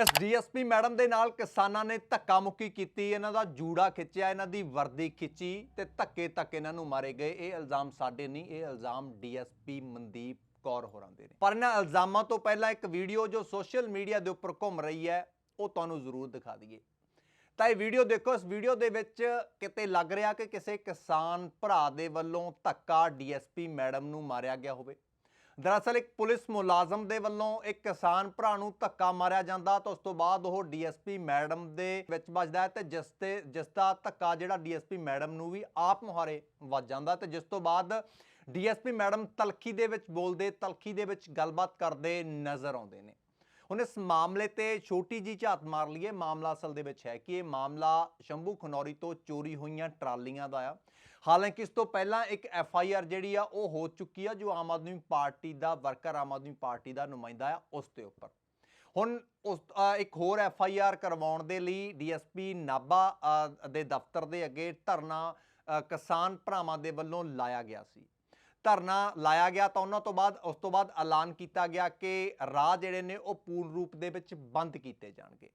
ਇਸ DSP madam ਦੇ ਨਾਲ ਕਿਸਾਨਾਂ ਨੇ ਧੱਕਾ ਮੁੱਕੀ ਕੀਤੀ, ਇਹਨਾਂ ਦਾ ਜੂੜਾ ਖਿੱਚਿਆ, ਇਹਨਾਂ ਦੀ ਵਰਦੀ ਖਿੱਚੀ ਤੇ ਧੱਕੇ ਤੱਕ ਇਹਨਾਂ ਨੂੰ ਮਾਰੇ ਗਏ। ਇਹ ਇਲਜ਼ਾਮ ਸਾਡੇ ਨਹੀਂ, ਇਹ ਇਲਜ਼ਾਮ ਡੀਐਸਪੀ ਮਨਦੀਪ ਕੌਰ ਹੋਰਾਂ ਦੇ ਨੇ। ਪਰ ਇਹਨਾਂ ਇਲਜ਼ਾਮਾਂ ਤੋਂ ਪਹਿਲਾਂ ਇੱਕ ਵੀਡੀਓ ਜੋ ਸੋਸ਼ਲ ਮੀਡੀਆ ਦੇ ਉੱਪਰ ਘੁੰਮ ਰਹੀ ਹੈ, ਉਹ ਤੁਹਾਨੂੰ ਜ਼ਰੂਰ ਦਿਖਾ ਦਈਏ। ਤਾਂ ਇਹ ਵੀਡੀਓ ਦੇਖੋ, ਇਸ ਵੀਡੀਓ ਦੇ ਵਿੱਚ ਕਿਤੇ ਲੱਗ ਰਿਹਾ ਕਿ ਕਿਸੇ ਕਿਸਾਨ ਭਰਾ ਦੇ ਵੱਲੋਂ ਧੱਕਾ ਡੀਐਸਪੀ ਮੈਡਮ ਨੂੰ ਮਾਰਿਆ ਗਿਆ ਹੋਵੇ। ਦਰਅਸਲ ਇੱਕ ਪੁਲਿਸ ਮੁਲਾਜ਼ਮ ਦੇ ਵੱਲੋਂ ਇੱਕ ਕਿਸਾਨ ਭਰਾ ਨੂੰ ਧੱਕਾ ਮਾਰਿਆ ਜਾਂਦਾ ਤਾਂ ਉਸ ਤੋਂ ਬਾਅਦ ਉਹ ਡੀਐਸਪੀ ਮੈਡਮ ਦੇ ਵਿੱਚ ਵੱਜਦਾ ਹੈ ਤੇ ਜਿਸ ਤੇ, ਜਿਸ ਦਾ ਧੱਕਾ ਜਿਹੜਾ ਡੀਐਸਪੀ ਮੈਡਮ ਨੂੰ ਵੀ ਆਪ ਮੁਹਾਰੇ ਵੱਜ ਜਾਂਦਾ ਤੇ ਜਿਸ ਤੋਂ ਬਾਅਦ ਡੀਐਸਪੀ ਮੈਡਮ ਤਲਖੀ ਦੇ ਵਿੱਚ ਬੋਲਦੇ, ਤਲਖੀ ਦੇ ਵਿੱਚ ਗੱਲਬਾਤ ਕਰਦੇ ਨਜ਼ਰ ਆਉਂਦੇ ਨੇ। ਹੁਣ ਇਸ ਮਾਮਲੇ ਤੇ ਛੋਟੀ ਜੀ ਝਾਤ ਮਾਰ ਲਈਏ। ਮਾਮਲਾ ਅਸਲ ਦੇ ਵਿੱਚ ਹੈ ਕਿ ਇਹ ਮਾਮਲਾ ਸ਼ੰਭੂ ਖਨੌਰੀ ਤੋਂ ਚੋਰੀ ਹੋਈਆਂ ਟਰਾਲੀਆਂ ਦਾ ਆ। ਹਾਲਾਂਕਿ ਇਸ ਤੋਂ ਪਹਿਲਾਂ ਇੱਕ ਐਫ ਆਈ ਆਰ ਜਿਹੜੀ ਆ, ਉਹ ਹੋ ਚੁੱਕੀ ਆ, ਜੋ ਆਮ ਆਦਮੀ ਪਾਰਟੀ ਦਾ ਵਰਕਰ, ਆਮ ਆਦਮੀ ਪਾਰਟੀ ਦਾ ਨੁਮਾਇੰਦਾ ਆ, ਉਸ ਦੇ ਉੱਪਰ। ਹੁਣ ਉਸ ਇੱਕ ਹੋਰ ਐਫ ਆਈ ਆਰ ਕਰਵਾਉਣ ਦੇ ਲਈ ਡੀਐਸਪੀ ਨਾਭਾ ਦੇ ਦਫ਼ਤਰ ਦੇ ਅੱਗੇ ਧਰਨਾ ਕਿਸਾਨ ਭਰਾਵਾਂ ਦੇ ਵੱਲੋਂ ਲਾਇਆ ਗਿਆ ਸੀ। ਧਰਨਾ ਲਾਇਆ ਗਿਆ ਤਾਂ ਉਹਨਾਂ ਤੋਂ ਬਾਅਦ, ਉਸ ਤੋਂ ਬਾਅਦ ਐਲਾਨ ਕੀਤਾ ਗਿਆ ਕਿ ਰਾਹ ਜਿਹੜੇ ਨੇ, ਉਹ ਪੂਰਨ ਰੂਪ ਦੇ ਵਿੱਚ ਬੰਦ ਕੀਤੇ ਜਾਣਗੇ।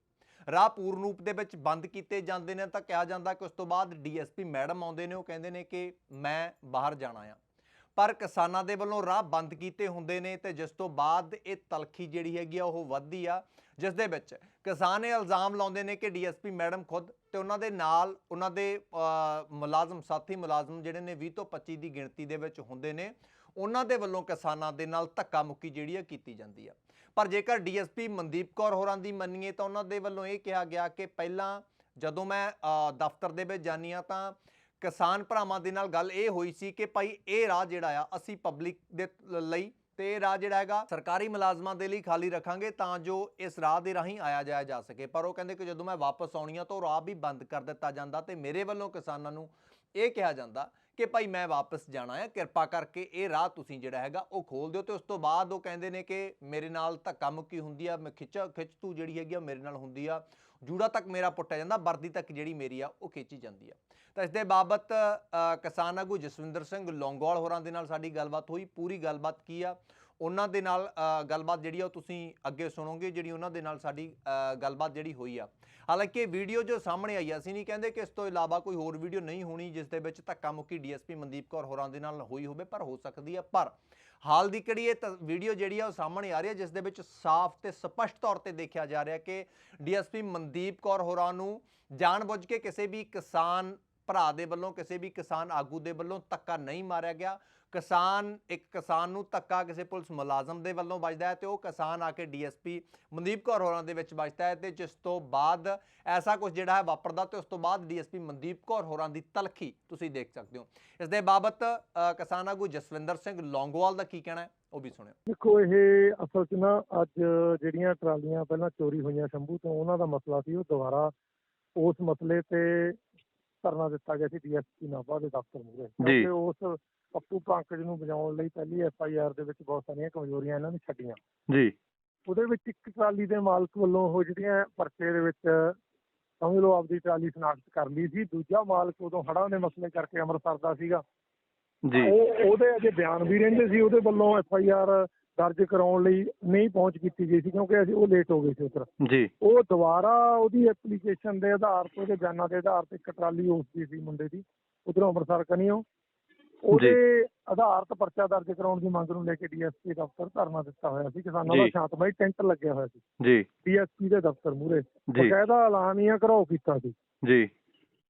ਰਾਹ ਪੂਰਨ ਰੂਪ ਦੇ ਵਿੱਚ ਬੰਦ ਕੀਤੇ ਜਾਂਦੇ ਨੇ, ਤਾਂ ਕਿਹਾ ਜਾਂਦਾ ਕਿ ਉਸ ਤੋਂ ਬਾਅਦ ਡੀਐਸਪੀ ਮੈਡਮ ਆਉਂਦੇ ਨੇ, ਉਹ ਕਹਿੰਦੇ ਨੇ ਕਿ ਮੈਂ ਬਾਹਰ ਜਾਣਾ ਆ। ਪਰ ਕਿਸਾਨਾਂ ਦੇ ਵੱਲੋਂ ਰਾਹ ਬੰਦ ਕੀਤੇ ਹੁੰਦੇ ਨੇ ਤੇ ਜਿਸ ਤੋਂ ਬਾਅਦ ਇਹ ਤਲਖੀ ਜਿਹੜੀ ਹੈਗੀ ਆ, ਉਹ ਵੱਧਦੀ ਆ, ਜਿਸ ਦੇ ਵਿੱਚ ਕਿਸਾਨ ਇਹ ਇਲਜ਼ਾਮ ਲਾਉਂਦੇ ਨੇ ਕਿ ਡੀਐਸਪੀ ਮੈਡਮ ਖੁਦ ਤੇ ਉਹਨਾਂ ਦੇ ਨਾਲ ਉਹਨਾਂ ਦੇ ਮੁਲਾਜ਼ਮ, ਸਾਥੀ ਮੁਲਾਜ਼ਮ ਜਿਹੜੇ ਨੇ 20 ਤੋਂ 25 ਦੀ ਗਿਣਤੀ ਦੇ ਵਿੱਚ ਹੁੰਦੇ ਨੇ, ਉਹਨਾਂ ਦੇ ਵੱਲੋਂ ਕਿਸਾਨਾਂ ਦੇ ਨਾਲ ਧੱਕਾ ਮੁੱਕੀ ਜਿਹੜੀ ਆ ਕੀਤੀ ਜਾਂਦੀ ਆ। ਪਰ ਜੇਕਰ ਡੀਐਸਪੀ ਮਨਦੀਪ ਕੌਰ ਹੋਰਾਂ ਦੀ ਮੰਨੀਏ ਤਾਂ ਉਹਨਾਂ ਦੇ ਵੱਲੋਂ ਇਹ ਕਿਹਾ ਗਿਆ ਕਿ ਪਹਿਲਾਂ ਜਦੋਂ ਮੈਂ ਦਫ਼ਤਰ ਦੇ ਵਿੱਚ ਜਾਨੀ ਆ ਤਾਂ ਕਿਸਾਨ ਭਰਾਵਾਂ ਦੇ ਨਾਲ ਗੱਲ ਇਹ ਹੋਈ ਸੀ ਕਿ ਭਾਈ ਇਹ ਰਾਹ ਜਿਹੜਾ ਆ ਅਸੀਂ ਪਬਲਿਕ ਦੇ ਲਈ ਤੇ ਇਹ ਰਾਹ ਜਿਹੜਾ ਹੈਗਾ ਸਰਕਾਰੀ ਮੁਲਾਜ਼ਮਾਂ ਦੇ ਲਈ ਖਾਲੀ ਰੱਖਾਂਗੇ ਤਾਂ ਜੋ ਇਸ ਰਾਹ ਦੇ ਰਾਹੀਂ ਆਇਆ ਜਾਇਆ ਜਾ ਸਕੇ। ਪਰ ਉਹ ਕਹਿੰਦੇ ਕਿ ਜਦੋਂ ਮੈਂ ਵਾਪਸ ਆਉਣੀ ਆ ਤਾਂ ਉਹ ਰਾਹ ਵੀ ਬੰਦ ਕਰ ਦਿੱਤਾ ਜਾਂਦਾ ਤੇ ਮੇਰੇ ਵੱਲੋਂ ਕਿਸਾਨਾਂ ਨੂੰ ਇਹ ਕਿਹਾ ਜਾਂਦਾ ਕਿ ਭਾਈ ਮੈਂ ਵਾਪਸ ਜਾਣਾ ਹੈ ਕਿਰਪਾ ਕਰਕੇ ਇਹ ਰਾਹ ਤੁਸੀਂ ਜਿਹੜਾ ਹੈਗਾ ਉਹ ਖੋਲ ਦਿਓ ਤੇ ਉਸ ਤੋਂ ਬਾਅਦ ਉਹ ਕਹਿੰਦੇ ਨੇ ਕਿ ਮੇਰੇ ਨਾਲ ਧੱਕਾ ਮੁੱਕੀ ਹੁੰਦੀ ਆ, ਮੈਂ ਖਿੱਚ ਖਿੱਚ ਤੂੰ ਜਿਹੜੀ ਹੈਗੀ ਆ ਮੇਰੇ ਨਾਲ ਹੁੰਦੀ ਆ, ਜੂੜਾ ਤੱਕ ਮੇਰਾ ਪੁੱਟਿਆ ਜਾਂਦਾ, ਵਰਦੀ ਤੱਕ ਜਿਹੜੀ ਮੇਰੀ ਆ ਉਹ ਖਿੱਚੀ ਜਾਂਦੀ ਆ। ਤਾਂ ਇਸ ਦੇ ਬਾਬਤ ਕਿਸਾਨ ਆਗੂ ਜਸਵਿੰਦਰ ਸਿੰਘ ਲੌਂਗੋਵਾਲ ਹੋਰਾਂ ਦੇ ਨਾਲ ਸਾਡੀ ਗੱਲਬਾਤ ਹੋਈ, ਪੂਰੀ ਗੱਲਬਾਤ ਕੀ ਆ? ਉਹਨਾਂ ਦੇ ਨਾਲ ਗੱਲਬਾਤ ਜਿਹੜੀ ਆ ਉਹ ਤੁਸੀਂ ਅੱਗੇ ਸੁਣੋਗੇ, ਜਿਹੜੀ ਉਹਨਾਂ ਦੇ ਨਾਲ ਸਾਡੀ ਗੱਲਬਾਤ ਜਿਹੜੀ ਹੋਈ ਆ। ਹਾਲਾਂਕਿ ਇਹ ਵੀਡੀਓ ਜੋ ਸਾਹਮਣੇ ਆਈ ਆ, ਅਸੀਂ ਨਹੀਂ ਕਹਿੰਦੇ ਕਿ ਇਸ ਤੋਂ ਇਲਾਵਾ ਕੋਈ ਹੋਰ ਵੀਡੀਓ ਨਹੀਂ ਹੋਣੀ, ਜਿਸ ਦੇ ਵਿੱਚ ਧੱਕਾ ਮੁੱਕੀ ਡੀਐਸਪੀ ਮਨਦੀਪ ਕੌਰ ਹੋਰਾਂ ਦੇ ਨਾਲ ਹੋਈ ਹੋਵੇ, ਪਰ ਹੋ ਸਕਦੀ ਆ, ਪਰ ਹਾਲ ਦੀ ਕਿਹੜੀ ਇਹ ਤ- ਵੀਡੀਓ ਜਿਹੜੀ ਆ ਉਹ ਸਾਹਮਣੇ ਆ ਰਹੀ ਹੈ ਜਿਸ ਦੇ ਵਿੱਚ ਸਾਫ਼ ਤੇ ਸਪਸ਼ਟ ਤੌਰ ਤੇ ਦੇਖਿਆ ਜਾ ਰਿਹਾ ਕਿ ਡੀਐਸਪੀ ਮਨਦੀਪ ਕੌਰ ਹੋਰਾਂ ਨੂੰ ਜਾਣਬੁੱਝ ਕੇ ਕਿਸੇ ਵੀ ਕਿਸਾਨ ਭਰਾ ਦੇ ਵੱਲੋਂ, ਕਿਸੇ ਵੀ ਕਿਸਾਨ ਆਗੂ ਦੇ ਵੱਲੋਂ ਧੱਕਾ ਨਹੀਂ ਮਾਰਿਆ ਗਿਆ। ਕਿਸਾਨ ਇੱਕ ਕਿਸਾਨ ਨੂੰ ਧੱਕਾ ਕਿਸੇ ਪੁਲਿਸ ਮੁਲਾਜ਼ਮ ਦੇ ਵੱਲੋਂ ਵੱਜਦਾ ਹੈ ਤੇ ਉਹ ਕਿਸਾਨ ਆ ਕੇ ਡੀਐਸਪੀ ਮਨਦੀਪ ਕੌਰ ਹੋਰਾਂ ਦੇ ਵਿੱਚ ਵੱਜਦਾ ਹੈ ਤੇ ਜਿਸ ਤੋਂ ਬਾਅਦ ਐਸਾ ਕੁਝ ਜਿਹੜਾ ਹੈ ਵਾਪਰਦਾ ਤੇ ਉਸ ਤੋਂ ਬਾਅਦ ਡੀਐਸਪੀ ਮਨਦੀਪ ਕੌਰ ਹੋਰਾਂ ਦੀ ਤਲਖੀ ਤੁਸੀਂ ਦੇਖ ਸਕਦੇ ਹੋ। ਇਸ ਦੇ ਬਾਬਤ ਅ, ਕਿਸਾਨ ਆਗੂ ਜਸਵਿੰਦਰ ਸਿੰਘ ਲੌਂਗੋਵਾਲ ਦਾ ਕੀ ਕਹਿਣਾ ਹੈ ਉਹ ਵੀ ਸੁਣਿਓ। ਦੇਖੋ ਇਹ ਅਸਲ 'ਚ ਨਾ ਅੱਜ ਜਿਹੜੀਆਂ ਟਰਾਲੀਆਂ ਪਹਿਲਾਂ ਚੋਰੀ ਹੋਈਆਂ ਸ਼ੰਭੂ ਤੋਂ ਉਹਨਾਂ ਦਾ ਮਸਲਾ ਸੀ ਉਹ ਦੁਬਾਰਾ ਉਸ ਮਸਲੇ ਤੇ ਧਰਨਾ ਦਿੱਤਾ ਗਿਆ ਸੀ ਡੀਐਸਪੀ ਨਾਭਾ ਦੇ ਦਫ਼ਤਰ ਮੂਹਰੇ। ਕਿਉਂਕਿ ਉਸ ਪੱਪੂ ਪੰਕਜ ਨੂੰ ਬਚਾਉਣ ਲਈ ਪਹਿਲੀ ਐਫਆਈਆਰ ਦੇ ਵਿੱਚ ਬਹੁਤ ਸਾਰੀਆਂ ਕਮਜ਼ੋਰੀਆਂ ਇਹਨਾਂ ਨੇ ਛੱਡੀਆਂ। ਜੀ। ਉਹਦੇ ਵਿੱਚ ਇੱਕ ਟਰਾਲੀ ਦੇ ਮਾਲਕ ਵੱਲੋਂ ਉਹ ਜਿਹੜੀਆਂ ਪਰਚੇ ਦੇ ਵਿੱਚ ਸਮਝ ਲਓ ਆਪਦੀ ਟਰਾਲੀ ਸ਼ਨਾਖਤ ਕਰ ਲਈ ਸੀ ਦੂਜਾ ਮਾਲਕ ਉਦੋਂ ਹੜ੍ਹਾਂ ਦੇ ਮਸਲੇ ਕਰਕੇ ਅੰਮ੍ਰਿਤਸਰ ਦਾ ਸੀਗਾ। ਜੀ। ਉਹ ਉਹਦੇ ਅਜੇ ਬਿਆਨ ਵੀ ਰਹਿੰਦੇ ਸੀ ਉਹਦੇ ਵੱਲੋਂ ਐਫ ਆਈ ਆਰ ਦਰਜ ਕਰਾਉਣ ਲਈ ਨਹੀਂ ਪਹੁੰਚ ਕੀਤੀ ਗਈ ਸੀ ਕਿਉਂਕਿ ਅਸੀਂ ਉਹ ਲੇਟ ਹੋ ਗਏ ਸੀ ਉੱਧਰ। ਜੀ। ਉਹ ਦੁਬਾਰਾ ਉਹਦੀ ਐਪਲੀਕੇਸ਼ਨ ਦੇ ਆਧਾਰ ਤੇ ਉਹਦੇ ਬਿਆਨਾਂ ਦੇ ਆਧਾਰ ਤੇ ਇੱਕ ਟਰਾਲੀ ਉਸ ਦੀ ਸੀ ਮੁੰਡੇ ਦੀ। ਉਧਰੋਂ ਅੰਮ੍ਰਿਤਸਰ ਕਨੀਓ। ਉਹਦੇ ਆਧਾਰ ਤੇ ਪਰਚਾ ਦਰਜ ਕਰਾਉਣ ਦੀ ਮੰਗ ਨੂੰ ਲੈ ਕੇ ਡੀਐਸਪੀ ਦਫ਼ਤਰ ਧਰਨਾ ਦਿੱਤਾ ਹੋਇਆ ਸੀ। ਕਿਸਾਨਾਂ ਦਾ। ਸ਼ਾਂਤਮਈ ਟੈਂਟ ਲੱਗਿਆ ਹੋਇਆ ਸੀ। ਜੀ। ਡੀਐਸਪੀ ਦੇ ਦਫ਼ਤਰ ਮੂਹਰੇ। ਜੀ। ਬਕਾਇਦਾ ਐਲਾਨੀਆ ਘਰਾਓ ਕੀਤਾ ਸੀ। ਜੀ।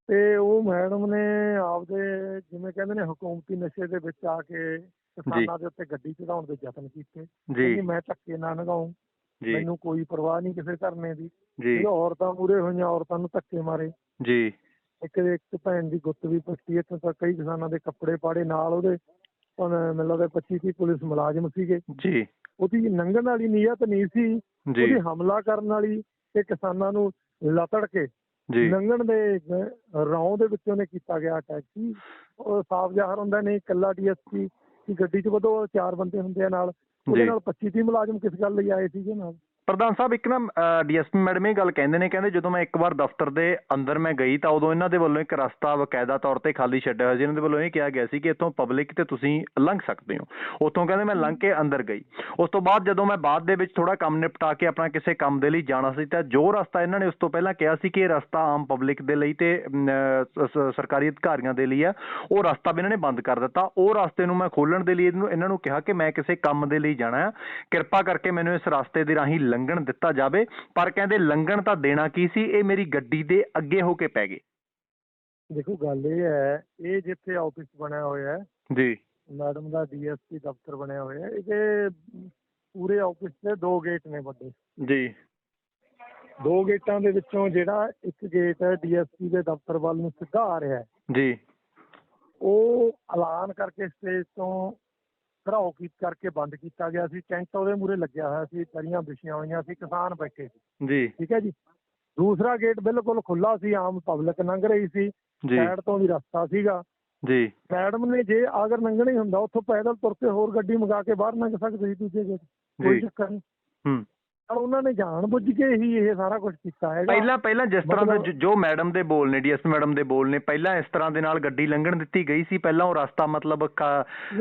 ਤੇ ਉਹ ਮੈਡਮ ਨੇ ਆਪਦੇ ਜਿਵੇਂ ਕਹਿੰਦੇ ਨੇ ਹਕੂਮਤੀ ਨਸ਼ੇ ਦੇ ਵਿੱਚ ਆ ਕੇ ਕਿਸਾਨਾਂ ਦੇ ਉੱਤੇ ਗੱਡੀ ਚੜਾਉਣ ਦੇ ਯਤਨ ਕੀਤੇ। ਜੀ। ਮੈਂ ਧੱਕੇ ਨਾ ਲਗਾਉਂ ਜੀ। ਮੈਨੂੰ ਕੋਈ ਪਰਵਾਹ ਨਹੀਂ ਕਿਸੇ ਧਰਨੇ ਦੀ। ਜੀ। ਔਰਤਾਂ ਮੂਰੇ ਹੋਈਆਂ ਔਰਤਾਂ ਨੂੰ ਧੱਕੇ ਮਾਰੇ। ਜੀ। ਇੱਕ ਦੇ ਇੱਕ ਭੈਣ ਦੀ ਗੁੱਤ ਵੀ ਪੱਟੀ ਇੱਥੇ ਤੱਕ ਕਈ ਕਿਸਾਨਾਂ ਦੇ ਕੱਪੜੇ ਪਾੜੇ ਨਾਲ ਉਹਦੇ। ਮੈਨੂੰ ਲੱਗਦਾ 25 30 ਪੁਲਿਸ ਮੁਲਾਜ਼ਮ ਸੀਗੇ। ਜੀ। ਉਹਦੀ ਲੰਘਣ ਵਾਲੀ ਨੀਅਤ ਨਹੀਂ ਸੀ। ਉਹਦੀ ਹਮਲਾ ਕਰਨ ਵਾਲੀ ਤੇ ਕਿਸਾਨਾਂ ਨੂੰ ਲਤੜ ਕੇ ਜੀ। ਲੰਘਣ ਦੇ ਰੌਂ ਦੇ ਵਿੱਚੋਂ ਨੇ ਕੀਤਾ ਗਿਆ ਅਟੈਕ ਸੀ ਉਹ ਸਾਫ਼ ਜ਼ਾਹਰ ਹੁੰਦਾ ਨਹੀਂ ਇਕੱਲਾ ਡੀਐਸਪੀ ਗੱਡੀ 'ਚ ਵਧੋ ਚਾਰ ਬੰਦੇ ਹੁੰਦੇ ਆ ਨਾਲ। ਉਹਦੇ ਨਾਲ 25 30 ਮੁਲਾਜ਼ਮ ਕਿਸ ਗੱਲ ਲਈ ਆਏ ਸੀਗੇ ਨਾਲ? ਪ੍ਰਧਾਨ ਸਾਹਿਬ, ਇੱਕ ਨਾ ਡੀਐਸਪੀ ਮੈਡਮ ਇਹ ਗੱਲ ਕਹਿੰਦੇ ਨੇ, ਕਹਿੰਦੇ ਜਦੋਂ ਮੈਂ ਇੱਕ ਵਾਰ ਦਫ਼ਤਰ ਦੇ ਅੰਦਰ ਮੈਂ ਗਈ ਤਾਂ ਉਦੋਂ ਇਹਨਾਂ ਦੇ ਵੱਲੋਂ ਇੱਕ ਰਸਤਾ ਬਕਾਇਦਾ ਤੌਰ ਤੇ ਖਾਲੀ ਛੱਡਿਆ ਹੋਇਆ ਸੀ। ਇਹਨਾਂ ਦੇ ਵੱਲੋਂ ਇਹ ਕਿਹਾ ਗਿਆ ਸੀ ਕਿ ਇੱਥੋਂ ਪਬਲਿਕ ਤੇ ਤੁਸੀਂ ਲੰਘ ਸਕਦੇ ਹੋ। ਉੱਥੋਂ ਕਹਿੰਦੇ ਮੈਂ ਲੰਘ ਕੇ ਅੰਦਰ ਗਈ। ਉਸ ਤੋਂ ਬਾਅਦ ਜਦੋਂ ਮੈਂ ਬਾਅਦ ਦੇ ਵਿੱਚ ਥੋੜਾ ਕੰਮ ਨਿਪਟਾ ਕੇ ਆਪਣਾ ਕਿਸੇ ਕੰਮ ਦੇ ਲਈ ਜਾਣਾ ਸੀ ਤਾਂ ਜੋ ਰਸਤਾ ਇਹਨਾਂ ਨੇ ਉਸ ਤੋਂ ਪਹਿਲਾਂ ਕਿਹਾ ਸੀ ਕਿ ਇਹ ਰਸਤਾ ਆਮ ਪਬਲਿਕ ਦੇ ਲਈ ਤੇ ਸਰਕਾਰੀ ਅਧਿਕਾਰੀਆਂ ਦੇ ਲਈ ਆ, ਉਹ ਰਸਤਾ ਵੀ ਇਹਨਾਂ ਨੇ ਬੰਦ ਕਰ ਦਿੱਤਾ। ਉਹ ਰਸਤੇ ਨੂੰ ਮੈਂ ਖੋਲਣ ਦੇ ਲਈ ਇਹਨੂੰ, ਇਹਨਾਂ ਨੂੰ ਕਿਹਾ ਕਿ ਮੈਂ ਕਿਸੇ ਕੰਮ ਦੇ ਲਈ ਜਾਣਾ ਹੈ ਕਿਰਪਾ ਕਰਕੇ ਮੈਨੂੰ ਇਸ ਰਸਤੇ ਦੇ ਰਾਹੀਂ ਲੰਘਣ ਦਿੱਤਾ ਜਾਵੇ। ਪਰ ਕਹਿੰਦੇ ਲੰਘਣ ਤਾਂ ਦੇਣਾ ਕੀ ਸੀ? ਇਹ ਮੇਰੀ ਗੱਡੀ ਦੇ ਅੱਗੇ ਹੋ ਕੇ ਪੈ ਗਏ। ਦੇਖੋ ਗੱਲ ਇਹ ਹੈ ਇਹ ਜਿੱਥੇ ਆਫਿਸ ਬਣਿਆ ਹੋਇਆ ਹੈ ਜੀ। ਮੈਡਮ ਦਾ ਡੀਐਸਪੀ ਦਫ਼ਤਰ ਬਣਿਆ ਹੋਇਆ ਹੈ ਇਹਦੇ ਪੂਰੇ ਆਫਿਸ ਦੇ ਦੋ ਗੇਟ ਨੇ ਵੱਡੇ। ਜੀ। ਦੋ ਗੇਟਾਂ ਦੇ ਵਿੱਚੋਂ ਜਿਹੜਾ ਇੱਕ ਗੇਟ ਹੈ ਡੀਐਸਪੀ ਦੇ ਦਫ਼ਤਰ ਵੱਲ ਨੂੰ ਸਿੱਧਾ ਆ ਰਿਹਾ ਹੈ। ਜੀ। ਉਹ ਐਲਾਨ ਕਰਕੇ ਸਟੇਜ ਤੋਂ ਘਰਾਓ ਕੀ ਕਰਕੇ ਬੰਦ ਕੀਤਾ ਗਿਆ ਸੀ ਟੈਂਟ ਉਹਦੇ ਮੂਰੇ ਲੱਗਿਆ ਹੋਇਆ ਸੀ ਦਰੀਆਂ ਵਿਛੀਆਂ ਹੋਈਆਂ ਸੀ ਕਿਸਾਨ ਬੈਠੇ ਸੀ। ਜੀ। ਠੀਕ ਹੈ ਜੀ? ਦੂਸਰਾ ਗੇਟ ਬਿਲਕੁਲ ਖੁੱਲਾ ਸੀ ਆਮ ਪਬਲਿਕ ਲੰਘ ਰਹੀ ਸੀ ਸਾਈਡ ਤੋਂ ਵੀ ਰਸਤਾ ਸੀਗਾ। ਜੀ। ਮੈਡਮ ਨੇ ਜੇ ਅਗਰ ਲੰਘਣਾ ਹੀ ਹੁੰਦਾ ਉੱਥੋਂ ਪੈਦਲ ਤੁਰ ਕੇ ਹੋਰ ਗੱਡੀ ਮੰਗਾ ਕੇ ਬਾਹਰ ਲੰਘ ਸਕਦੀ ਸੀ ਦੂਜੇ ਗੇਟ ਕੋਈ ਚੱਕਰ ਨਹੀਂ ਹੂੰ। ਪਰ ਉਹਨਾਂ ਨੇ ਜਾਣ ਬੁੱਝ ਕੇ ਹੀ ਇਹ ਸਾਰਾ ਕੁਝ ਕੀਤਾ ਹੈਗਾ। ਪਹਿਲਾਂ ਪਹਿਲਾਂ ਜਿਸ ਤਰ੍ਹਾਂ ਦੇ ਜੋ- ਮੈਡਮ ਦੇ ਬੋਲ ਨੇ ਡੀਐਸ ਮੈਡਮ ਦੇ ਬੋਲ ਨੇ ਪਹਿਲਾਂ ਇਸ ਤਰ੍ਹਾਂ ਦੇ ਨਾਲ ਗੱਡੀ ਲੰਘਣ ਦਿੱਤੀ ਗਈ ਸੀ। ਪਹਿਲਾਂ ਉਹ ਰਸਤਾ ਮਤਲਬ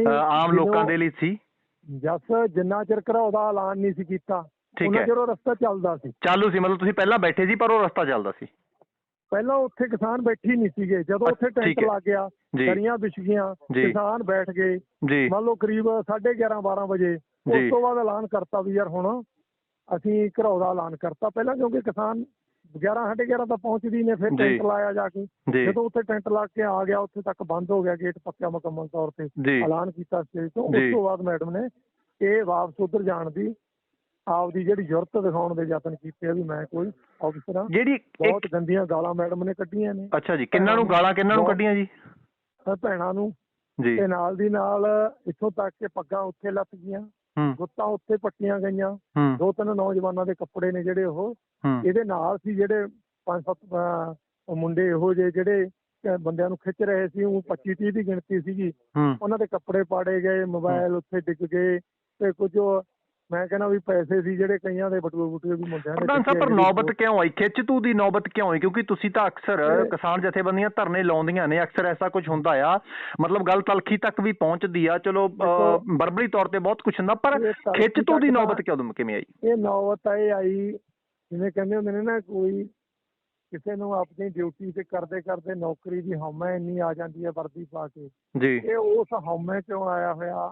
ਆਮ ਲੋਕਾਂ ਦੇ ਲਈ ਸੀ। ਜਸ ਜਿੰਨਾ ਚਿਰ ਘਰਾਓ ਦਾ ਐਲਾਨ ਨਹੀਂ ਸੀ ਕੀਤਾ। ਉਹਨਾਂ ਚਿਰ ਉਹ ਰਸਤਾ ਚੱਲਦਾ ਸੀ। ਚਾਲੂ ਸੀ। ਮਤਲਬ ਤੁਸੀਂ ਪਹਿਲਾਂ ਬੈਠੇ ਸੀ ਪਰ ਉਹ ਰਸਤਾ ਚੱਲਦਾ ਸੀ। ਪਹਿਲਾਂ ਉੱਥੇ ਕਿਸਾਨ ਬੈਠੇ ਨਹੀਂ ਸੀਗੇ। ਜਦੋਂ ਉੱਥੇ ਟੈਂਟ। ਲੱਗ ਗਿਆ ਦਰੀਆਂ ਵਿਛ ਗਈਆਂ। ਕਿਸਾਨ ਬੈਠ ਗਏ। ਮੰਨ ਲਓ ਕਰੀਬ 11:30 12 ਵਜੇ। ਉਸ ਤੋਂ ਬਾਅਦ ਐਲਾਨ ਕਰਤਾ ਵੀ ਯਾਰ ਹੁਣ ਅਸੀਂ ਘਰਾਓ ਦਾ ਐਲਾਨ ਕਰਤਾ ਪਹਿਲਾਂ ਕਿਉਂਕਿ ਕਿਸਾਨ 11 11:30 ਤਾਂ ਪਹੁੰਚਦੀ ਨੇ ਫਿਰ। ਟੈਂਟ ਲਾਇਆ ਜਾ ਕੇ। ਜਦੋਂ ਉੱਥੇ ਟੈਂਟ ਲਾ ਕੇ ਆ ਗਿਆ ਉੱਥੇ ਤੱਕ ਬੰਦ ਹੋ ਗਿਆ ਗੇਟ ਪੱਕਾ ਮੁਕੰਮਲ ਤੌਰ ਤੇ। ਐਲਾਨ ਕੀਤਾ ਸਟੇਜ ਤੋਂ। ਉਸ ਤੋਂ ਬਾਅਦ ਮੈਡਮ ਨੇ ਇਹ ਵਾਪਸ ਉਧਰ ਜਾਣ ਦੀ ਆਪਦੀ ਜਿਹੜੀ ਜ਼ਰੂਰਤ ਦਿਖਾਉਣ ਦੇ ਯਤਨ ਕੀਤੇ ਆ ਵੀ ਮੈਂ ਕੋਈ ਅਫਸਰ ਹਾਂ। ਜਿਹੜੀ ਬਹੁਤ ਗੰਦੀਆਂ ਗਾਲਾਂ ਮੈਡਮ ਨੇ ਕੱਢੀਆਂ ਨੇ। ਅੱਛਾ ਜੀ ਕਿੰਨਾਂ ਨੂੰ ਗਾਲਾਂ ਕਿੰਨਾਂ ਨੂੰ ਕੱਢੀਆਂ ਜੀ? ਭੈਣਾਂ ਨੂੰ। ਜੀ। ਤੇ ਨਾਲ ਦੀ ਨਾਲ ਇੱਥੋਂ ਤੱਕ ਕਿ ਪੱਗਾਂ ਉੱਥੇ ਲੱਤ ਗਈਆਂ। ਗੁੱਤਾਂ ਉੱਥੇ ਪੱਟੀਆਂ ਗਈਆਂ। ਦੋ ਤਿੰਨ ਨੌਜਵਾਨਾਂ ਦੇ ਕੱਪੜੇ ਨੇ ਜਿਹੜੇ ਉਹ। ਇਹਦੇ ਨਾਲ ਸੀ ਜਿਹੜੇ ਪੰਜ ਸੱਤ ਮੁੰਡੇ ਇਹੋ ਜਿਹੇ ਜਿਹੜੇ ਬੰਦਿਆਂ ਨੂੰ ਖਿੱਚ ਰਹੇ ਸੀ। ਉਹ 25 30 ਦੀ ਗਿਣਤੀ ਸੀਗੀ। ਉਹਨਾਂ ਦੇ ਕੱਪੜੇ ਪਾੜੇ ਗਏ ਮੋਬਾਈਲ ਉੱਥੇ ਡਿੱਗ ਗਏ ਤੇ ਕੁਝ ਮੈਂ ਕਹਿੰਦਾ ਵੀ ਪੈਸੇ ਸੀ ਜਿਹੜੇ ਕਈਆਂ ਦੇ ਬਟੂਏ ਬਟੂਏ ਵੀ ਮੁੰਡਿਆਂ ਦੇ ਪ੍ਰਧਾਨ ਸਾਹਿਬ ਪਰ ਨੌਬਤ ਕਿਉਂ ਆਈ? ਖਿੱਚ ਤੂ ਦੀ ਨੌਬਤ ਕਿਉਂ ਆਈ? ਕਿਉਂਕਿ ਤੁਸੀਂ ਤਾਂ ਅਕਸਰ ਕਿਸਾਨ ਜਥੇਬੰਦੀਆਂ ਧਰਨੇ ਲਾਉਂਦੀਆਂ ਨੇ ਅਕਸਰ ਐਸਾ ਕੁਝ ਹੁੰਦਾ ਆ। ਮਤਲਬ ਗੱਲ ਤਲਖੀ ਤੱਕ ਵੀ ਪਹੁੰਚਦੀ ਆ। ਚਲੋ ਵਰਬਲੀ ਤੌਰ ਤੇ ਬਹੁਤ ਕੁਝ ਹੁੰਦਾ ਪਰ ਖਿੱਚ ਤੂ ਦੀ ਨੌਬਤ ਕਿਉਂ ਕਿਵੇਂ ਆਈ? ਇਹ ਨੌਬਤ ਇਹ ਆਈ ਜਿਵੇਂ ਕਹਿੰਦੇ ਹੁੰਦੇ ਨੇ ਨਾ ਕੋਈ ਕਿਸੇ ਨੂੰ ਆਪਣੀ ਡਿਊਟੀ ਤੇ ਕਰਦੇ ਕਰਦੇ ਨੌਕਰੀ ਦੀ ਹਉਮੈ ਇੰਨੀ ਆ ਜਾਂਦੀ ਹੈ ਵਰਦੀ ਪਾ ਕੇ। ਜੀ। ਇਹ ਉਸ ਹਉਮੈ ਚੋਂ ਆਇਆ ਹੋਇਆ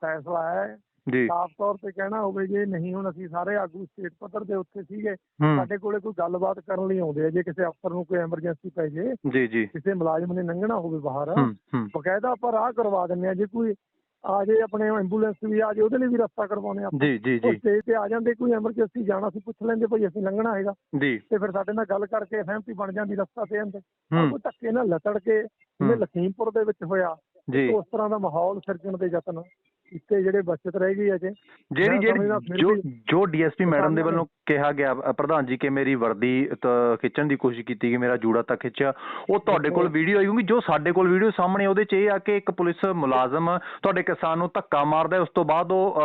ਫੈਸਲਾ ਹੈ। ਜੀ। ਸਾਫ਼ ਤੌਰ ਤੇ ਕਹਿਣਾ ਹੋਵੇ ਜੇ ਨਹੀਂ ਹੁਣ ਅਸੀਂ ਸਾਰੇ ਆਗੂ ਸਟੇਟ ਪੱਧਰ ਦੇ ਉੱਤੇ ਸੀਗੇ ਸਾਡੇ ਕੋਲੇ ਕੋਈ ਗੱਲਬਾਤ ਕਰਨ ਲਈ ਆਉਂਦੇ ਆ ਜੇ ਕਿਸੇ ਅਫਸਰ ਨੂੰ ਕੋਈ ਐਮਰਜੈਂਸੀ ਪੈ ਜੇ ਜੀ ਜੀ। ਕਿਸੇ ਮੁਲਾਜ਼ਮ ਨੇ ਲੰਘਣਾ ਹੋਵੇ ਬਾਹਰ ਬਕਾਇਦਾ ਆਪਾਂ ਰਾਹ ਕਰਵਾ ਦਿੰਦੇ ਆ ਜੇ ਕੋਈ ਆ ਜੇ ਆਪਣੇ ਐਂਬੂਲੈਂਸ ਵੀ ਆ ਜੇ ਉਹਦੇ ਲਈ ਵੀ ਰਸਤਾ ਕਰਵਾਉਂਦੇ ਆ ਆਪਾਂ। ਜੀ ਜੀ ਜੀ। ਸਟੇਜ ਤੇ ਆ ਜਾਂਦੇ ਕੋਈ ਐਮਰਜੈਂਸੀ ਜਾਣਾ ਸੀ ਪੁੱਛ ਲੈਂਦੇ ਭਾਈ ਅਸੀਂ ਲੰਘਣਾ ਹੈਗਾ। ਜੀ। ਤੇ ਫਿਰ ਸਾਡੇ ਨਾਲ ਗੱਲ ਕਰਕੇ ਸਹਿਮਤੀ ਬਣ ਜਾਂਦੀ ਰਸਤਾ ਤੇ ਹੂੰ। ਕੋਈ ਧੱਕੇ ਨਾਲ ਲਤੜ ਕੇ ਜਿਵੇਂ ਹੂੰ। ਲਖੀਮਪੁਰ ਦੇ ਵਿੱਚ ਹੋਇਆ ਜੀ। ਉਸ ਤਰ੍ਹਾਂ ਦਾ ਮਾਹੌਲ ਸਿਰਜਣ ਦੇ ਯਤਨ। ਕੀਤੇ ਜਿਹੜੇ ਬਚਤ ਰਹਿ ਗਈ ਅਜੇ ਜਿਹੜੀ ਜਿਹੜੀ ਜੋ ਡੀਐਸਪੀ ਮੈਡਮ ਦੇ ਵੱਲੋਂ ਕਿਹਾ ਗਿਆ ਪ੍ਰਧਾਨ ਜੀ ਕਿ ਮੇਰੀ ਵਰਦੀ ਤ- ਖਿੱਚਣ ਦੀ ਕੋਸ਼ਿਸ਼ ਕੀਤੀ ਕਿ ਮੇਰਾ ਜੂੜਾ ਤੱਕ ਖਿੱਚਿਆ ਉਹ ਤੁਹਾਡੇ ਕੋਲ। ਵੀਡੀਓ ਆਈ ਕਿਉਂਕਿ ਜੋ ਸਾਡੇ ਕੋਲ ਵੀਡੀਓ ਸਾਹਮਣੇ ਉਹਦੇ 'ਚ ਇਹ ਆ ਕਿ ਇੱਕ ਪੁਲਿਸ ਮੁਲਾਜ਼ਮ ਤੁਹਾਡੇ ਕਿਸਾਨ ਨੂੰ ਧੱਕਾ ਮਾਰਦਾ ਉਸ ਤੋਂ ਬਾਅਦ ਉਹ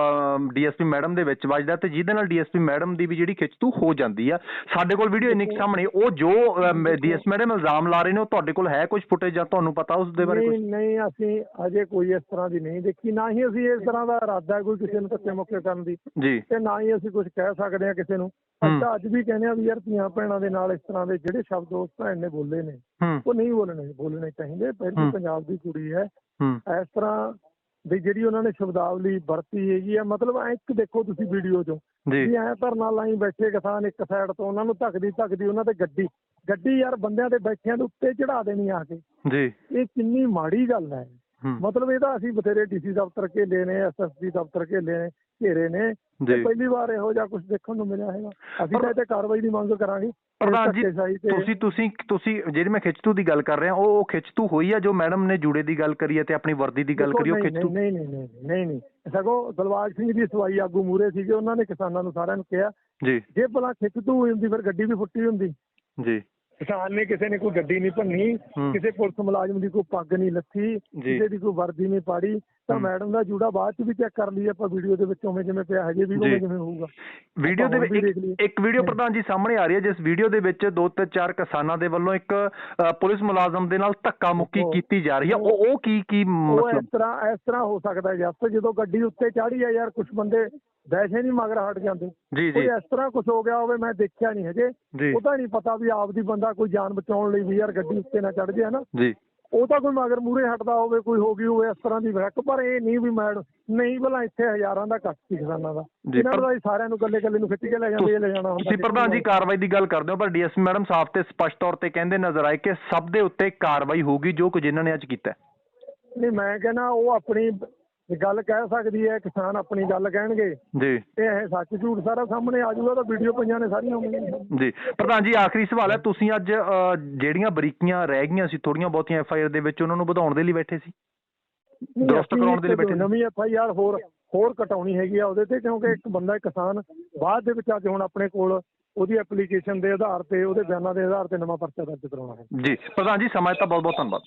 ਡੀਐਸਪੀ ਮੈਡਮ ਦੇ ਵਿੱਚ ਵੱਜਦਾ ਤੇ ਜਿਹਦੇ ਨਾਲ ਡੀਐਸਪੀ ਮੈਡਮ ਦੀ ਵੀ ਜਿਹੜੀ ਖਿੱਚਤੂ ਹੋ ਜਾਂਦੀ ਆ ਸਾਡੇ ਕੋਲ ਵੀਡੀਓ ਇੰਨੀ। ਸਾਹਮਣੇ ਉਹ ਜੋ ਡੀਐਸਪੀ ਮੈਡਮ ਇਲਜ਼ਾਮ ਲਾ ਰਹੇ ਨੇ ਉਹ ਤੁਹਾਡੇ ਕੋਲ ਹੈ ਕੁਝ ਫੁਟੇਜ ਜਾਂ ਤੁਹਾਨੂੰ ਪਤਾ ਉਸ ਦੇ ਬਾਰੇ ਕੁਝ ਨਹੀਂ ਨਹੀਂ ਅਸੀਂ ਅਜੇ ਕੋਈ ਇਸ ਤਰ੍ਹਾਂ ਦੀ ਨਹੀਂ ਦੇਖੀ ਨਾ ਹੀ ਅਸੀਂ ਇਸ ਤਰ੍ਹਾਂ ਦਾ ਇਰਾਦਾ ਹੈ ਕੋਈ ਕਿਸੇ ਨੂੰ ਧੱਕੇ ਮੁੱਕੇ ਕਰਨ ਦੀ ਜੀ। ਤੇ ਨਾ ਹੀ ਅਸੀਂ ਕੁਝ ਕਹਿ ਸਕਦੇ ਹਾਂ ਕਿਸੇ ਨੂੰ। ਤਾਂ ਅੱਜ ਵੀ ਕਹਿੰਦੇ ਆ ਵੀ ਯਾਰ ਧੀਆਂ ਭੈਣਾਂ ਦੇ ਨਾਲ ਇਸ ਤਰ੍ਹਾਂ ਦੇ ਜਿਹੜੇ ਸ਼ਬਦ ਉਸ ਭੈਣ ਨੇ ਬੋਲੇ ਨੇ ਉਹ ਨਹੀਂ ਬੋਲਣੇ ਬੋਲਣੇ ਚਾਹੀਦੇ। ਪਹਿਲੀ। ਪੰਜਾਬ ਦੀ ਕੁੜੀ ਹੈ। ਇਸ ਤਰ੍ਹਾਂ ਦੀ ਜਿਹੜੀ ਉਹਨਾਂ ਨੇ ਸ਼ਬਦਾਵਲੀ ਵਰਤੀ ਹੈਗੀ ਆ ਮਤਲਬ ਐ ਇੱਕ ਦੇਖੋ ਤੁਸੀਂ ਵੀਡੀਓ 'ਚੋਂ ਵੀ ਐ ਧਰਨਾ ਲਾਈ ਬੈਠੇ ਕਿਸਾਨ ਇੱਕ ਸਾਈਡ ਤੋਂ ਉਹਨਾਂ ਨੂੰ ਧੱਕਦੀ ਧੱਕਦੀ ਉਹਨਾਂ ਤੇ ਗੱਡੀ ਗੱਡੀ ਯਾਰ ਬੰਦਿਆਂ ਦੇ ਬੈਠਿਆਂ ਦੇ ਉੱਤੇ ਚੜਾ ਦੇਣੀ ਆ ਕੇ। ਜੀ। ਇਹ ਕਿੰਨੀ ਮਾੜੀ ਗੱਲ ਹੂੰ। ਮਤਲਬ ਇਹਦਾ ਅਸੀਂ ਬਥੇਰੇ ਡੀਸੀ ਦਫ਼ਤਰ ਕੇ ਨੇ ਐਸਐਸਪੀ ਦਫ਼ਤਰ ਕੇ ਨੇ ਘੇਰੇ ਨੇ ਤੇ ਪਹਿਲੀ ਵਾਰ ਇਹੋ ਜਿਹਾ ਕੁਝ ਦੇਖਣ ਨੂੰ ਮਿਲਿਆ ਹੈਗਾ। ਅਸੀਂ ਤਾਂ ਇਹ ਤੇ ਕਾਰਵਾਈ ਦੀ ਮੰਗ ਕਰਾਂਗੇ। ਪ੍ਰਧਾਨ ਜੀ ਤੁਸੀਂ ਤੁਸੀਂ ਤੁਸੀਂ ਜਿਹੜੀ ਮੈਂ ਖਿੱਚਤੂ ਦੀ ਗੱਲ ਕਰ ਰਿਹਾ ਉਹ ਉਹ ਖਿੱਚਤੂ ਹੋਈ ਆ ਜੋ ਮੈਡਮ ਨੇ ਜੂੜੇ ਦੀ ਗੱਲ ਕਰੀ ਹੈ ਤੇ ਆਪਣੀ ਵਰਦੀ ਦੀ ਗੱਲ ਕਰੀ ਉਹ ਨਹੀਂ, ਖਿੱਚਤੂ? ਨਹੀਂ ਨਹੀਂ ਨਹੀਂ ਨਹੀਂ ਨਹੀਂ। ਸਗੋਂ ਦਲਵਾਜ ਸਿੰਘ ਦੀ ਸਵਾਈ ਆਗੂ ਮੂਰੇ ਸੀਗੇ ਉਹਨਾਂ ਨੇ ਕਿਸਾਨਾਂ ਨੂੰ ਸਾਰਿਆਂ ਨੂੰ ਕਿਹਾ ਜੀ। ਜੇ ਭਲਾ ਖਿੱਚ ਤੂੰ ਹੋਈ ਹੁੰਦੀ ਫਿਰ ਗੱਡੀ ਵੀ ਫੁੱਟੀ ਹੁੰਦੀ। ਜੀ। ਕਿਸਾਨ ਨੇ ਕਿਸੇ ਨੇ ਕੋਈ ਗੱਡੀ ਨਹੀਂ ਭੰਨੀ। ਕਿਸੇ ਪੁਲਿਸ ਮੁਲਾਜ਼ਮ ਦੀ ਕੋਈ ਪੱਗ ਨਹੀਂ ਲੱਥੀ ਕਿਸੇ ਦੀ ਕੋਈ ਵਰਦੀ ਨਹੀਂ ਪਾੜੀ ਤਾਂ। ਮੈਡਮ ਦਾ ਜੂੜਾ ਬਾਅਦ ਚ ਵੀ ਚੈੱਕ ਕਰ ਲਈ ਆਪਾਂ ਵੀਡੀਓ ਦੇ ਵਿੱਚ ਉਵੇਂ ਜਿਵੇਂ ਪਿਆ ਹਜੇ ਵੀ। ਉਵੇਂ ਜਿਵੇਂ ਹੋਊਗਾ ਵੀਡੀਓ ਦੇ ਵਿੱਚ ਇੱਕ- ਵੀਡੀਓ। ਪ੍ਰਧਾਨ ਜੀ ਸਾਹਮਣੇ ਆ ਰਹੀ ਹੈ ਜਿਸ ਵੀਡੀਓ ਦੇ ਵਿੱਚ ਦੋ ਤੇ ਚਾਰ ਕਿਸਾਨਾਂ ਦੇ ਵੱਲੋਂ ਇੱਕ ਪੁਲਿਸ ਮੁਲਾਜ਼ਮ ਦੇ ਨਾਲ ਧੱਕਾ ਮੁੱਕੀ ਕੀਤੀ ਜਾ ਰਹੀ ਹੈ ਉਹ ਉਹ ਕੀ ਕੀ ਉਹ ਮਤਲਬ ਇਸ ਤਰ੍ਹਾਂ ਇਸ ਤਰ੍ਹਾਂ ਹੋ ਸਕਦਾ ਜੱਸ ਜਦੋਂ ਗੱਡੀ ਉੱਤੇ ਚਾੜੀ ਆ ਯਾਰ ਕੁਝ ਬੰਦੇ ਵੈਸੇ ਨਹੀਂ ਮਗਰ ਹਟ ਜਾਂਦੇ। ਜੀ ਕੋਈ ਜੀ ਇਸ ਤਰ੍ਹਾਂ ਕੁਝ ਹੋ ਗਿਆ ਹੋਵੇ ਮੈਂ ਦੇਖਿਆ ਨਹੀਂ ਹਜੇ। ਜੀ। ਉਹਦਾ ਨਹੀਂ ਪਤਾ ਵੀ ਆਪਦੀ ਬੰਦਾ ਕੋਈ ਜਾਨ ਬਚਾਉਣ ਲਈ ਵੀ ਯਾਰ ਗੱਡੀ ਉੱਤੇ ਨਾ ਚੜ ਜਾਏ ਨਾ ਜੀ। ਉਹ ਤਾਂ ਕੋਈ ਮਗਰ ਮੂਰੇ ਹਟਦਾ ਹੋਵੇ ਕੋਈ ਹੋ ਗਈ ਹੋਵੇ ਇਸ ਤਰ੍ਹਾਂ ਦੀ ਵਰਕ ਪਰ ਇਹ ਨਹੀਂ ਵੀ ਮੈਡ ਨਹੀਂ ਭਲਾ ਇੱਥੇ ਹਜ਼ਾਰਾਂ ਦਾ ਕੱਟ ਸੀ ਕਿਸਾਨਾਂ ਦਾ। ਜੀ, ਇਹਨਾਂ ਦਾ ਸਾਰਿਆਂ ਨੂੰ ਇਕੱਲੇ ਇਕੱਲੇ ਨੂੰ ਖਿੱਚ ਕੇ ਲੈ ਜਾਂਦੇ ਇਹ ਲੈ ਜਾਣਾ ਹੁੰਦਾ। ਤੁਸੀਂ ਪ੍ਰਧਾਨ ਜੀ ਕਾਰਵਾਈ ਦੀ ਗੱਲ ਕਰਦੇ ਹੋ ਪਰ ਡੀਐਸਪੀ ਮੈਡਮ ਸਾਫ਼ ਤੇ ਸਪਸ਼ਟ ਤੌਰ ਤੇ ਕਹਿੰਦੇ ਨਜ਼ਰ ਆਏ ਕਿ ਸਭ ਦੇ ਉੱਤੇ ਕਾਰਵਾਈ ਹੋਊਗੀ ਜੋ ਕੁਝ ਇਹਨਾਂ ਨੇ ਅੱਜ ਕੀਤਾ। ਨਹੀਂ ਮੈਂ ਕਹਿੰਦਾ ਉਹ ਆਪਣੀ ਗੱਲ ਕਹਿ ਸਕਦੀ ਹੈ ਕਿਸਾਨ ਆਪਣੀ ਗੱਲ ਕਹਿਣਗੇ। ਜੀ। ਤੇ ਇਹ ਸੱਚ ਝੂਠ ਸਾਰਾ ਸਾਹਮਣੇ ਆ ਜਾਊਗਾ ਤਾਂ ਵੀਡੀਓ ਪਈਆਂ ਨੇ ਸਾਰੀਆਂ ਜੀ। ਪ੍ਰਧਾਨ ਜੀ ਆਖਰੀ ਸਵਾਲ ਹੈ ਤੁਸੀਂ ਅੱਜ ਜਿਹੜੀਆਂ ਬਰੀਕੀਆਂ ਰਹਿ ਗਈਆਂ ਸੀ ਥੋੜੀਆਂ ਬਹੁਤੀਆਂ ਐਫ ਆਈ ਆਰ ਦੇ ਵਿੱਚ ਉਹਨਾਂ ਨੂੰ ਵਧਾਉਣ ਦੇ ਲਈ ਬੈਠੇ ਸੀ? ਦਰੁਸਤ ਕਰਾਉਣ ਦੇ ਲਈ ਬੈਠੇ। ਨਵੀਂ ਐਫ ਆਈ ਆਰ ਹੋਰ ਹੋਰ ਕਟਾਉਣੀ ਹੈਗੀ ਆ ਉਹਦੇ ਤੇ ਕਿਉਂਕਿ ਇੱਕ ਬੰਦਾ ਕਿਸਾਨ ਬਾਅਦ ਦੇ ਵਿੱਚ ਆ ਕੇ ਹੁਣ ਆਪਣੇ ਕੋਲ ਉਹਦੀ ਐਪਲੀਕੇਸ਼ਨ ਦੇ ਆਧਾਰ ਤੇ ਉਹਦੇ ਬਿਆਨਾਂ ਦੇ ਆਧਾਰ ਤੇ ਨਵਾਂ ਪਰਚਾ ਦਰਜ ਕਰਾਉਣਾ ਹੈ। ਜੀ। ਪ੍ਰਧਾਨ ਜੀ ਸਮਾਂ ਦਿੱਤਾ ਬਹੁਤ ਬਹੁਤ ਧੰਨਵਾਦ।